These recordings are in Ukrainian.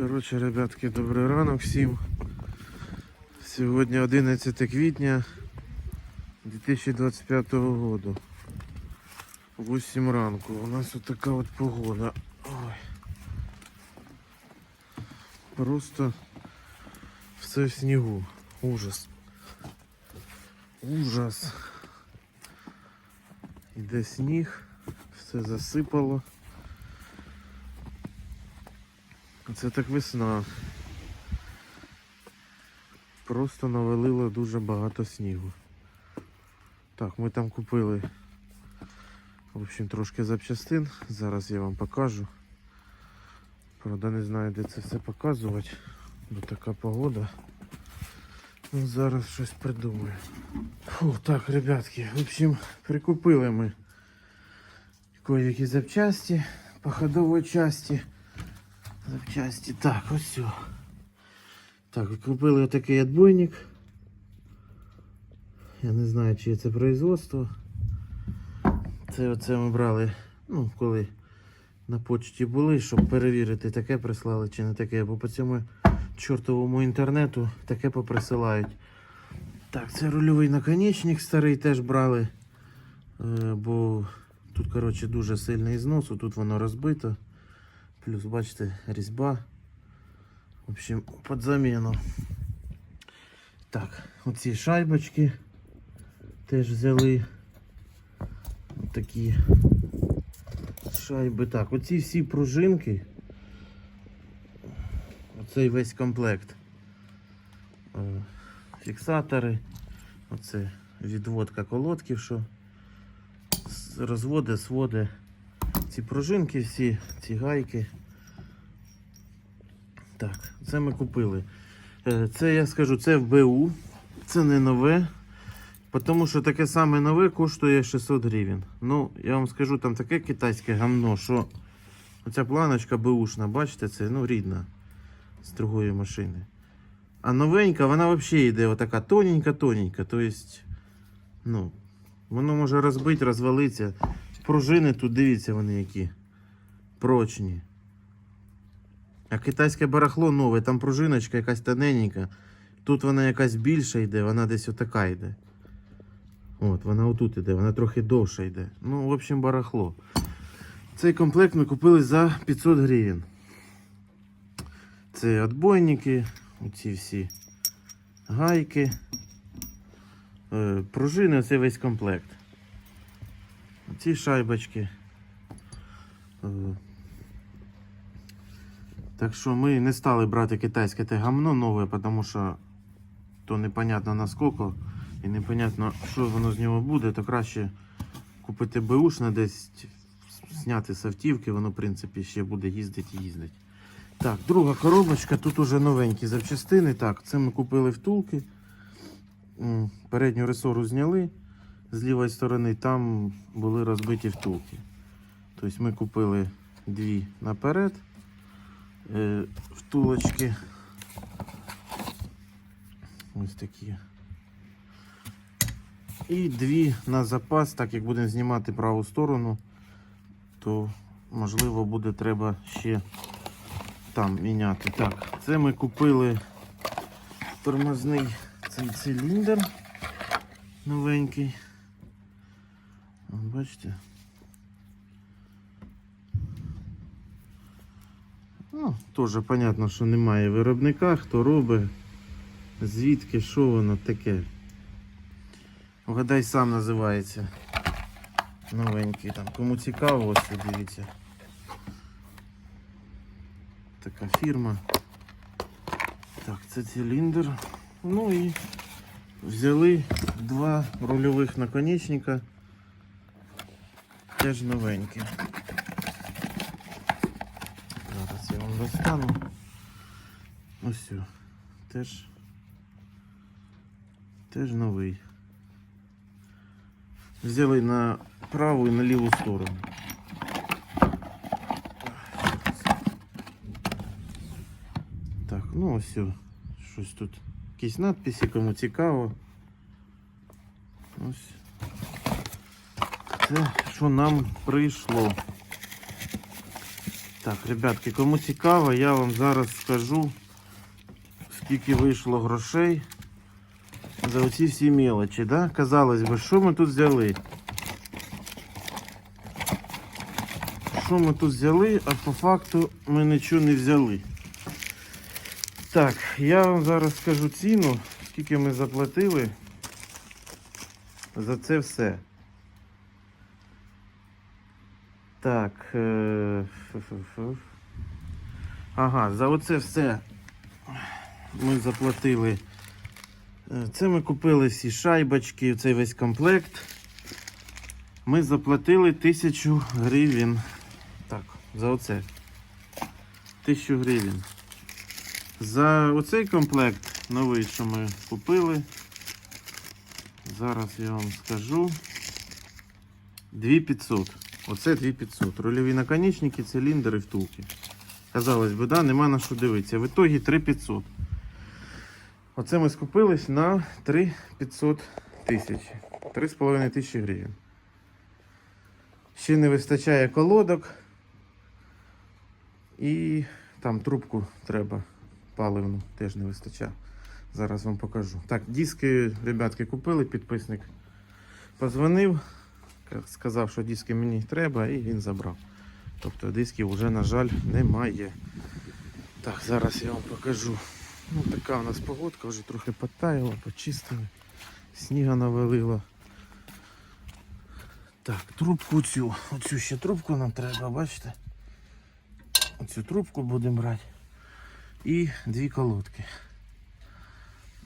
Коротше, ребятки, добрий ранок всім. Сьогодні 11 квітня 2025 року. 8 ранку. У нас от така от погода. Ой. Просто все в снігу. Ужас. Ужас. Іде сніг, все засипало. Це так весна. Просто навалило дуже багато снігу. Так, ми там купили в общем, трошки запчастин. Зараз я вам покажу. Правда, не знаю, де це все показувати, бо така погода. Ну, зараз щось придумаю. Фу, так, ребятки, в общем, прикупили ми кое-які запчасті, походової часті. Запчасті. Так, ось все. Так, купили отакий отбойник. Я не знаю, чи це производство. Це оце ми брали, ну, коли на почті були, щоб перевірити, таке прислали чи не таке, бо по цьому чортовому інтернету таке поприсилають. Так, це рульовий наконечник старий теж брали. Е, бо тут, коротше, дуже сильний знос, тут воно розбито. Плюс, бачите, різьба. В общем, під заміну. Так, оці шайбочки теж взяли. Такі шайби. Так, оці всі пружинки. Оцей весь комплект. Е, Фіксатори. Оце відводка колодків, що розводи, своди. Ці пружинки всі, ці гайки. Так, це ми купили. Е, Це я скажу, це в БУ. Це не нове. Тому що таке саме нове коштує 600 гривень. Ну, я вам скажу, там таке китайське гамно, що оця планочка беушна, бачите, це ну, рідна з другої машини. А новенька, вона взагалі йде отака тоненька-тоненька. Тобто, ну, воно може розбити, розвалитися. Пружини тут, дивіться, вони які прочні. А китайське барахло нове, там пружиночка якась тоненька. Тут вона якась більша йде, вона десь отака йде. От, вона отут йде, вона трохи довша йде. Ну, в общем, барахло. Цей комплект ми купили за 500 гривень. Це отбойники, оці всі гайки, е, пружини, це весь комплект. Ці шайбочки. Е, Так що ми не стали брати китайське те гамно нове, тому що то непонятно наскільки і непонятно, що воно з нього буде, то краще купити беушне десь, зняти з автівки, воно в принципі ще буде їздити і їздити. Так, друга коробочка, тут уже новенькі запчастини. Так, це ми купили втулки. Передню ресору зняли з лівої сторони, там були розбиті втулки. Тобто ми купили дві наперед. Е, втулочки. Ось такі. І дві на запас, так як будемо знімати праву сторону, то можливо буде треба ще там міняти. Так, це ми купили тормозний цей циліндр новенький. Бачите? Ну, теж понятно, що немає виробника, хто робить, звідки, що воно таке. Вгадай сам називається. Новенький там. Кому цікаво, ось дивіться. Така фірма. Так, це циліндр. Ну і взяли два рульових наконечника. Теж новенькі. Зараз я вам достану. Ось. все. Теж. Теж новий. Взяли на праву і на ліву сторону. Так, ну ось все. Щось тут. Якісь надписи, кому цікаво. Ось. Це що нам прийшло. Так, ребятки, кому цікаво, я вам зараз скажу, скільки вийшло грошей за оці всі мелочі, да? Казалось би, що ми тут взяли? Що ми тут взяли, а по факту ми нічого не взяли. Так, я вам зараз скажу ціну, скільки ми заплатили за це все. Так. Е... Ага, за оце все ми заплатили. Е, Це ми купили всі шайбочки, цей весь комплект. Ми заплатили тисячу гривень. Так, за оце. Тисячу гривень. За оцей комплект новий, що ми купили. Зараз я вам скажу. 2500. Оце 2500. Рульові наконечники, циліндри, втулки. Казалось би, да, нема на що дивитися. В ітогі 3500. Оце ми скупились на 3500 тисяч. 3,5 тисячі гривень. Ще не вистачає колодок. І там трубку треба паливну, теж не вистачає. Зараз вам покажу. Так, диски, ребятки, купили, підписник позвонив, сказав, що диски мені треба, і він забрав. Тобто дисків вже, на жаль, немає. Так, зараз я вам покажу. Ну, така у нас погодка, вже трохи потаяла, почистили, сніга навалило. Так, трубку цю, оцю ще трубку нам треба, бачите? Оцю трубку будемо брати. І дві колодки.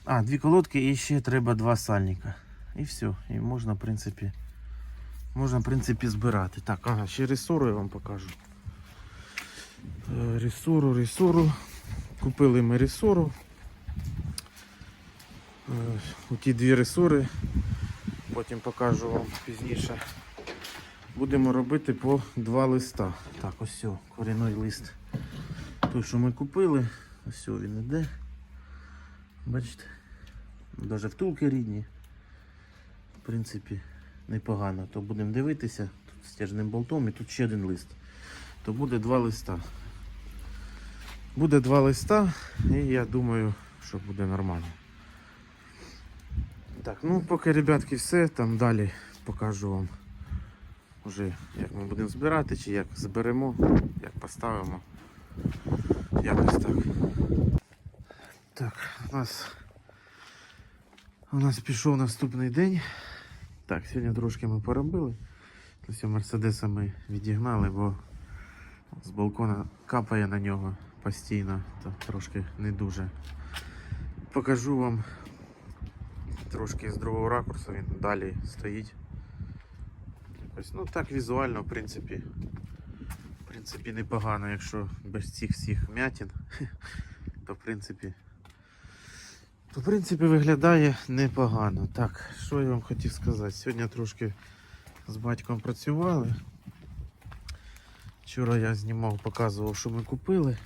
А, дві колодки і ще треба два сальника. І все. І можна, в принципі, можна, в принципі, збирати. Так, ага, ще ресору я вам покажу. Е, Ресору, ресору. Купили ми ресору. Е, ті дві ресори. Потім покажу вам пізніше. Будемо робити по два листа. Так, ось все, корінний лист. Той, що ми купили, ось все, він іде. Бачите? Навіть втулки рідні. В принципі, непогано. То будемо дивитися. Тут стяжним болтом і тут ще один лист. То буде два листа. Буде два листа, і я думаю, що буде нормально. Так, ну поки, ребятки, все, там далі покажу вам вже як ми будемо збирати, чи як зберемо, як поставимо. Якось так. Так, у нас у нас пішов наступний день. Так, сьогодні трошки ми поробили. Тобто Мерседеса ми відігнали, бо з балкона капає на нього постійно, то трошки не дуже. Покажу вам трошки з другого ракурсу, він далі стоїть. Якось, ну так візуально, в принципі, в принципі, непогано, якщо без цих всіх м'ятін, то в принципі, в принципі виглядає непогано. Так, що я вам хотів сказати? Сьогодні трошки з батьком працювали. Вчора я знімав, показував, що ми купили.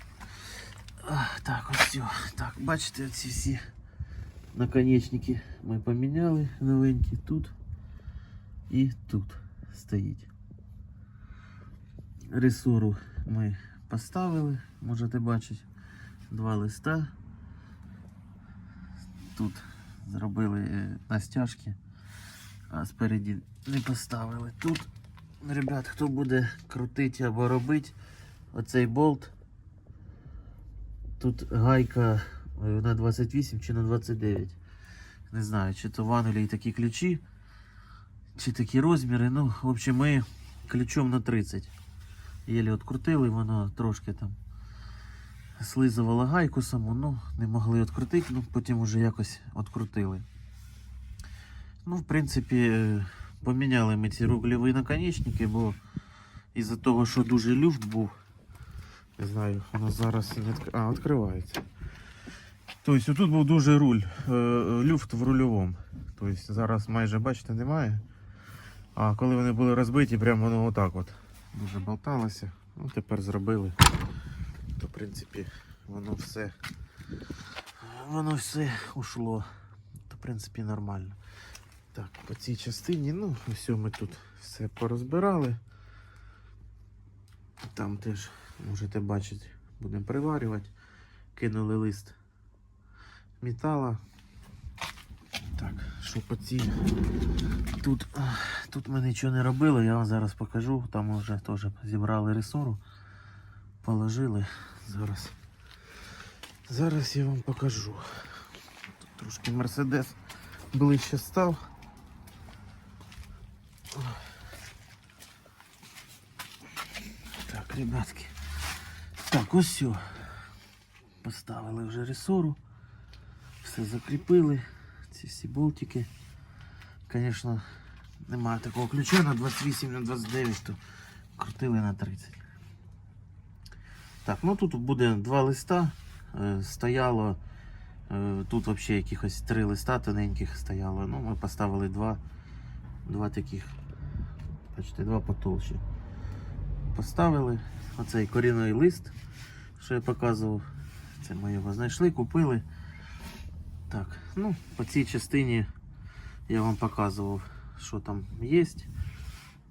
Так, ось все. Так, бачите, ці всі наконечники ми поміняли новенькі тут і тут стоїть. Ресору ми поставили, можете бачити, два листа. Тут зробили е, настяжки, а спереді не поставили. Тут, ребят, хто буде крутити або робити оцей болт, тут гайка е, на 28 чи на 29. Не знаю, чи то в Англії такі ключі, чи такі розміри. Ну, в общем, ми ключом на 30. Єлі відкрутили, воно трошки там слизувало гайку саму, ну, не могли відкрутити, ну потім вже якось відкрутили. Ну, в принципі, е, поміняли ми ці рублеві наконечники, бо із-за того, що дуже люфт був, не знаю, воно зараз не відк... а, відкривається. Тобто тут був дуже руль, е, люфт в рульовому. Тобто зараз майже, бачите, немає. А коли вони були розбиті, прямо воно отак от дуже болталося. Ну, тепер зробили. Принципі, воно все. Воно все ушло. То, в принципі, нормально. Так, по цій частині, ну, все ми тут все порозбирали. Там теж Можете бачити, будемо приварювати. Кинули лист метала. Так, що по цій. Тут, тут ми нічого не робили, я вам зараз покажу. Там вже теж зібрали ресору, положили. Зараз. Зараз я вам покажу. Тут трошки Мерседес ближче став. Так, ребятки. Так, ось все. Поставили вже ресору. Все закріпили. Ці всі болтики. Звісно, немає такого ключа на 28 на 29, то крутили на 30. Так, ну тут буде два листа. Е, Стояло. е, Тут взагалі якихось три листа тоненьких стояло. Ну, ми поставили два. Два таких. Бачите, два потолщі. Поставили. Оцей корінний лист, що я показував. Це ми його знайшли, купили. Так, ну, по цій частині я вам показував, що там є.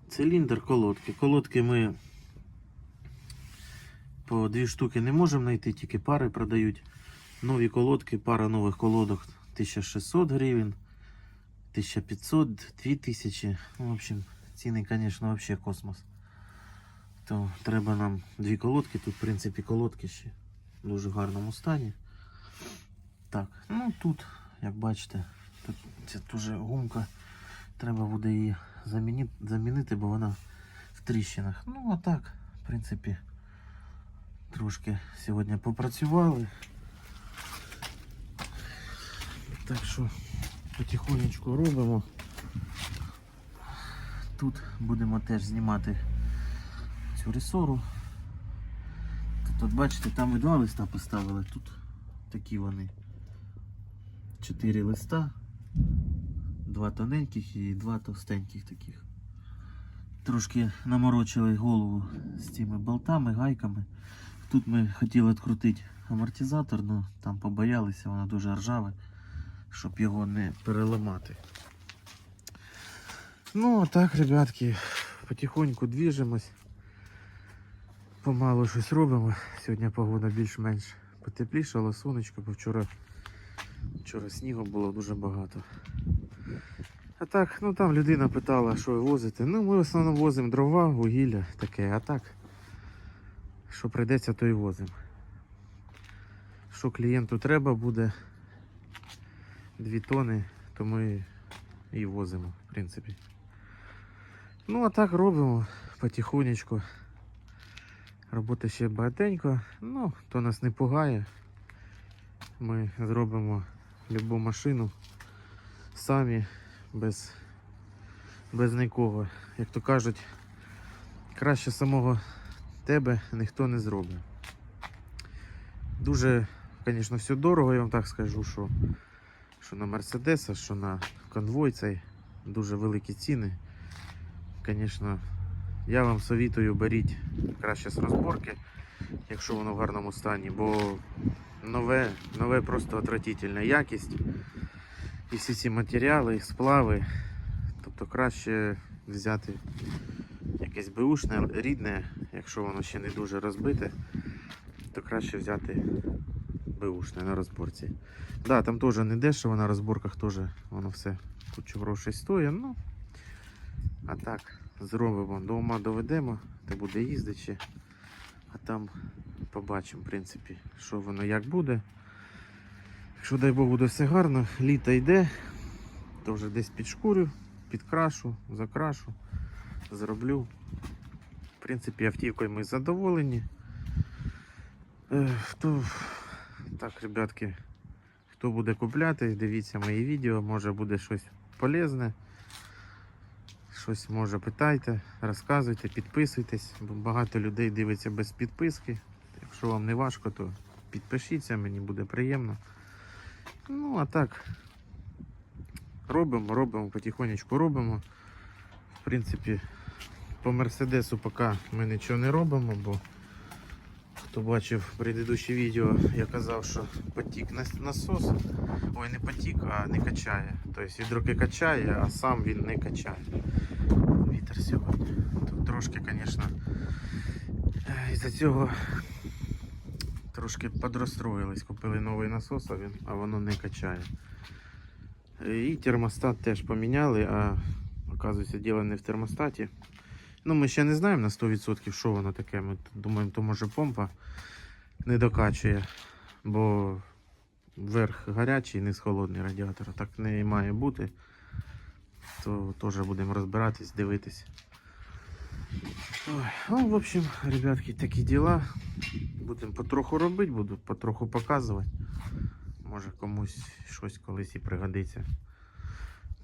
Циліндр, колодки. Колодки ми по дві штуки не можемо знайти, тільки пари продають. Нові колодки, пара нових колодок 1600 гривень, 1500, 2000. Ну, в общем, ціни, звісно, взагалі космос. То треба нам дві колодки. Тут, в принципі, колодки ще в дуже гарному стані. Так, ну тут, як бачите, тут це дуже гумка. Треба буде її замінити, замінити, бо вона в тріщинах. Ну, а так, в принципі, трошки сьогодні попрацювали. Так що потихонечку робимо. Тут будемо теж знімати цю ресору. Тут, от бачите, там і два листа поставили, тут такі вони. Чотири листа, два тоненьких і два товстеньких таких. Трошки наморочили голову з цими болтами, гайками. Тут ми хотіли відкрутити амортизатор, але там побоялися, воно дуже ржаве, щоб його не переламати. Ну, а так, ребятки, потихоньку двіжимось. Помалу щось робимо. Сьогодні погода більш-менш потеплішала, сонечко, бо вчора, вчора снігу було дуже багато. А так, ну там людина питала, що ви возите. Ну, ми в основному возимо дрова, вугілля, таке, а так, що прийдеться, то і возимо. Що клієнту треба буде 2 тони, то ми і возимо, в принципі. Ну, а так робимо потихонечку. Роботи ще багатенько, ну, то нас не пугає. Ми зробимо любу машину самі, без, без нікого. Як то кажуть, краще самого тебе ніхто не зробить. Дуже, звісно, все дорого, я вам так скажу, що, що на Мерседеса, що на конвой цей дуже великі ціни. Звісно, я вам совітую, беріть краще з розборки, якщо воно в гарному стані, бо нове, нове просто отвратительна якість. І всі ці матеріали, і сплави. Тобто краще взяти якесь беушне, рідне, якщо воно ще не дуже розбите, то краще взяти беушне на розборці. Да, там теж не дешево, на розборках теж воно все кучу грошей стоїть. Ну, а так, зробимо, до ума доведемо, та буде їздити. А там побачимо, в принципі, що воно як буде. Якщо дай Бог буде все гарно, літо йде, то вже десь підшкурю, підкрашу, закрашу, зроблю. Принципі, автівкою ми задоволені. Е, Хто... Так, ребятки, хто буде купляти, дивіться мої відео, може буде щось полезне. Щось може питайте, розказуйте, підписуйтесь, бо багато людей дивиться без підписки. Якщо вам не важко, то підпишіться, мені буде приємно. Ну, а так, робимо, робимо, потихонечку робимо. В принципі, по Мерседесу поки ми нічого не робимо, бо хто бачив предыдущее відео, я казав, що потік нас- насос, ой, не потік, а не качає. Тобто відроки качає, а сам він не качає. Вітер сьогодні. Тут трошки, звісно, Е, Із-за цього трошки подрозстроїлись, купили новий насос, а, він, а воно не качає. І термостат теж поміняли, а оказується, діло не в термостаті. Ну, ми ще не знаємо на 100%, що воно таке. Ми думаємо, то може помпа не докачує, бо верх гарячий, низ холодний радіатор. Так не має бути. То теж будемо розбиратись, дивитись. Ой, ну, в общем, ребятки, такі діла. Будемо потроху робити, буду потроху показувати. Може комусь щось колись і пригодиться.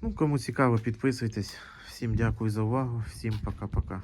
Ну, кому цікаво, підписуйтесь. Всім дякую за увагу, всім пока-пока.